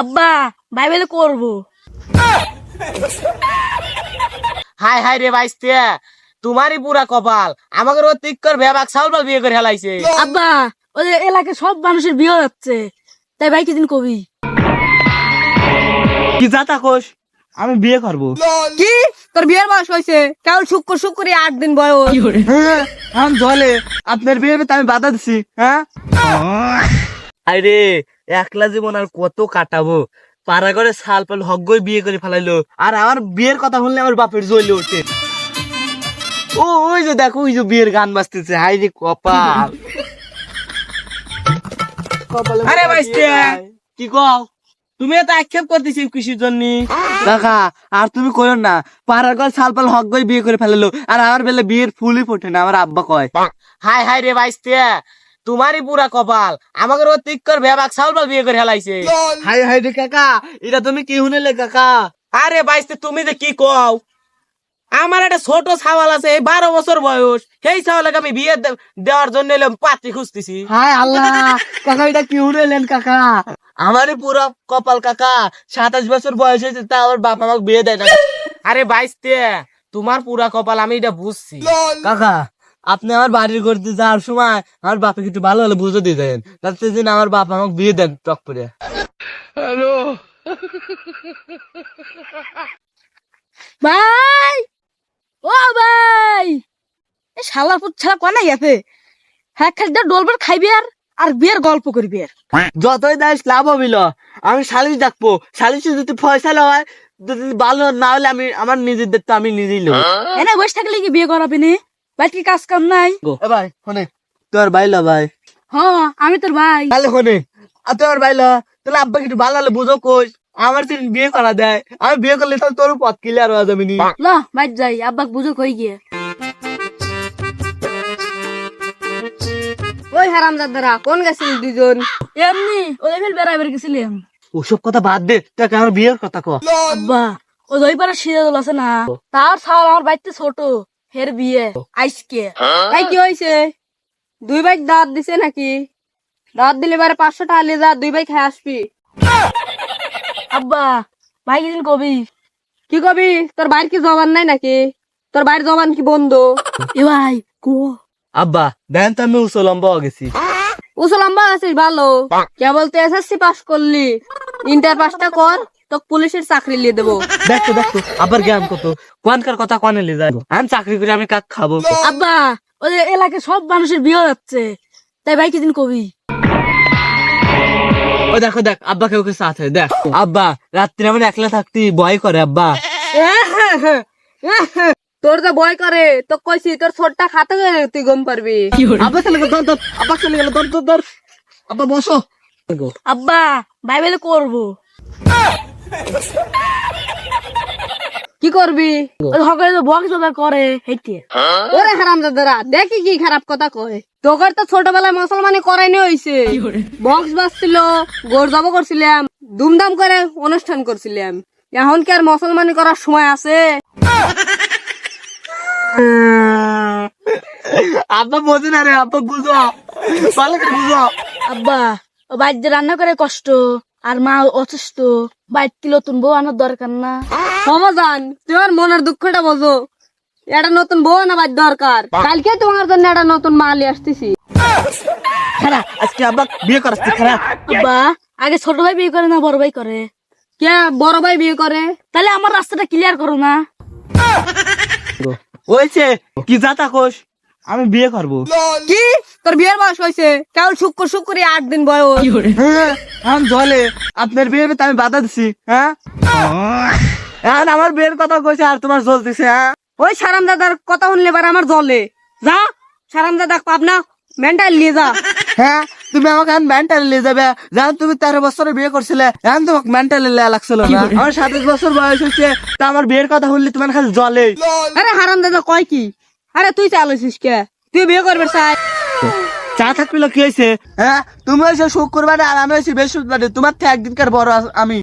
আব্বা বাইবেলে করব। হাই হাই রে বাইস্তে তোমারই পুরা কপাল। আমাকে রোজ তিক কর ভেবাক সাউল বিয়ে করে হেলাইছে। আব্বা ওদের এলাকায় সব মানুষের বিয়ে হচ্ছে। তাই ভাই কিদিন কবি? কি যাতা কোষ আমি বিয়ে করব। কি? তোর বিয়ের বয়স হয়েছে। কেমন শুক্র শুক্র আট দিন বয়স। হ্যাঁ আমি জলে। আপনার বিয়ে আমি বাধা দিছি হ্যাঁ? আরে একলা জীবন আর কত কাটাবো? পাড়া করে সাল পাল হগ্গই বিয়ে করে ফেলাইলো। আর আমার বিয়ের কথা শুনলে আমার বাপের জ্বলে ওঠে। ও ওই যে দেখো ওই যে বিয়ের গান বাজতেছে। হাই রে কপাল। আরে বাইস্তে কি কও? তুমি তো আক্ষেপ করতেছি কৃষির জন্য? কাকা আর তুমি কইও না পাড়ার ঘর সাল পাল হক বিয়ে করে ফেলালো আর আমার বেলা বিয়ের ফুলই ফোটে না আমার আব্বা কয়। হাই হাই রে বাইস্তে। তোমারই পুরা কপাল। আমাকে রোজ তিক কর ভেবাক সাউল পাল বিয়ে করে হেলাইছে। হাই হাই রে কাকা এটা তুমি কি শুনেলে কাকা? আরে বাইস্তে তুমি যে কি কও? আমার একটা ছোট ছাওয়াল আছে এই বারো বছর বয়স। সেই ছাওয়ালকে আমি বিয়ে দেওয়ার জন্য এলাম পাত্রী খুঁজতেছি। হায় আল্লাহ কাকা এটা কি উড়েলেন কাকা? আমারই পুরো কপাল কাকা। সাতাশ বছর বয়স হয়েছে তা আমার বাপ আমাকে বিয়ে দেয় না। আরে বাইশতে তোমার পুরা কপাল আমি এটা বুঝছি। কাকা আপনি আমার বাড়ির করতে যাওয়ার সময় আমার বাপে একটু ভালো হলে বুঝে দিয়ে দেন। তাতে দিন আমার বাপ আমাকে বিয়ে দেন টক করে। ভাই! ও ভাই! এই শালা পুত ছাড়া কনে গেছে হ্যাঁ খালি ডোলবার খাইবি আর আর বিয়ের গল্প করবি আর। যতই দাস লাভ হবিল আমি সালিশ ডাকবো। সালিশ যদি ফয়সালা হয় যদি ভালো না হলে আমি আমার নিজের দায়িত্ব আমি নিজেই নেব। এনে বসে থাকলে কি বিয়ে করাবি নি? ভাই কি কাজ কাম নাই। এ ভাই শোনে। তোর বাইলা ভাই। হ্যাঁ আমি তোর ভাই। তাহলে শোনে। আর তোর বাইলা তাহলে একটু ভালো হলে বুঝো কোচ আমার তুই বিয়ে করা দেয় আমি বিয়ে করলে তাহলে তোর পথ ক্লিয়ার হয়ে যাবে নি। ভাই যাই আব্বাক বুঝো কই গিয়ে। ওই হারাম দাদারা কোন গেছিল দুজন এমনি ওদের ফের বেড়াইবার গেছিলাম। ওসব কথা বাদ দে তোকে আমার বিয়ের কথা কো আব্বা ও দই পাড়া সিজে দল আছে না। তার ছাড় আমার বাড়িতে ছোট। হের বিয়ে আইসকে। তাই কি হয়েছে দুই বাইক দাঁত দিছে নাকি? দাঁত দিলে এবারে পাঁচশো টাকা নিয়ে যা দুই বাইক খাই আসবি। আব্বা ভাই কিদিন কবি? কি কবি? তোর বাইর কি জবান নাই নাকি? তোর বাইর জবান কি বন্ধ? এ ভাই কো। আব্বা দেন তো আমি উসো লম্বা হয়ে গেছি। উসো লম্বা আছিস ভালো। কেবল তো এসএসসি পাস করলি। ইন্টার পাসটা কর। তোকে পুলিশের চাকরি নিয়ে দেবো। দেখো দেখো আবার জ্ঞান কত? কোনকার কথা কোনে লে যায় আমি চাকরি করে আমি কাক খাব? আব্বা ওদের এলাকায় সব মানুষের বিয়ে হচ্ছে। তাই ভাই কিদিন কবি। ও দেখো দেখ আব্বা কেউ কিছু আছে দেখ। আব্বা রাত্রে আমার একলা থাকতি ভয় করে আব্বা। তোর যে বয় করে তো কইছি তোর ছোটটা খাতে গেলে তুই গম পারবি। আব্বা চলে গেল দর আব্বা চলে গেল দর দর আব্বা বসো। আব্বা বাইবেলে করব। কি করবি? সকালে তো বক্স বাজার করে হেঁটে ওরে হারাম দাদারা দেখি কি খারাপ কথা কয়। তোকার তো ছোটবেলায় মুসলমানি করাইনি হইছে। বক্স বাজছিল গোর জব করছিলাম ধুমধাম করে অনুষ্ঠান করছিলাম। এখন কি আর মুসলমানি করার সময় আছে? আব্বা বোঝে না রে আব্বা বুঝো। ভালো করে বুঝো। আব্বা ও বাড়িতে রান্না করে কষ্ট। আর মা অসুস্থ বাড়িতে নতুন বউ আনার দরকার না। সমাধান তুই আর মনের দুঃখটা বোঝো। একটা নতুন বউ আনাবার দরকার। কালকে তোমার জন্য একটা নতুন মালি আসতেছি। খারাপ আজকে আব্বা বিয়ে করাচ্ছি খারাপ আব্বা আগে ছোট ভাই বিয়ে করে না বড় ভাই করে? কে বড় ভাই বিয়ে করে? তাহলে আমার রাস্তাটা ক্লিয়ার করো না। ওইছে কি যাতা কোষ আমি বিয়ে করব। কি? তোর বিয়ের বয়স হয়েছে। কেমন শুক্র শুক্র আট দিন বয়স। হ্যাঁ আমি জলে। আপনার বিয়ে আমি বাধা দিছি হ্যাঁ? এখন আমার বিয়ের কথা কইছে আর তোমার জল দিছে হ্যাঁ? ওই সারাম দাদার কথা শুনলে এবার আমার জলে। যা সারাম দাদা পাবনা মেন্টাল নিয়ে যা। হ্যাঁ তুমি আমাকে এখন মেন্টালি নিয়ে যাবে। যখন তুমি তেরো বছরে বিয়ে করছিলে এখন তোমাকে মেন্টালি লেয়া লাগছিল না। আমার সাতাশ বছর বয়স হচ্ছে তা আমার বিয়ের কথা শুনলে তোমার খালি জলে আরে হারাম দাদা কয় কি? আরে তুই চালাইছিস কে? তুই বিয়ে করবে সাই চা থাকলে কি হয়েছে? হ্যাঁ তুমি হয়েছে শুক্রবারে আর আমি হয়েছি বৃহস্পতিবারে। তোমার থেকে একদিনকার বড় আমি।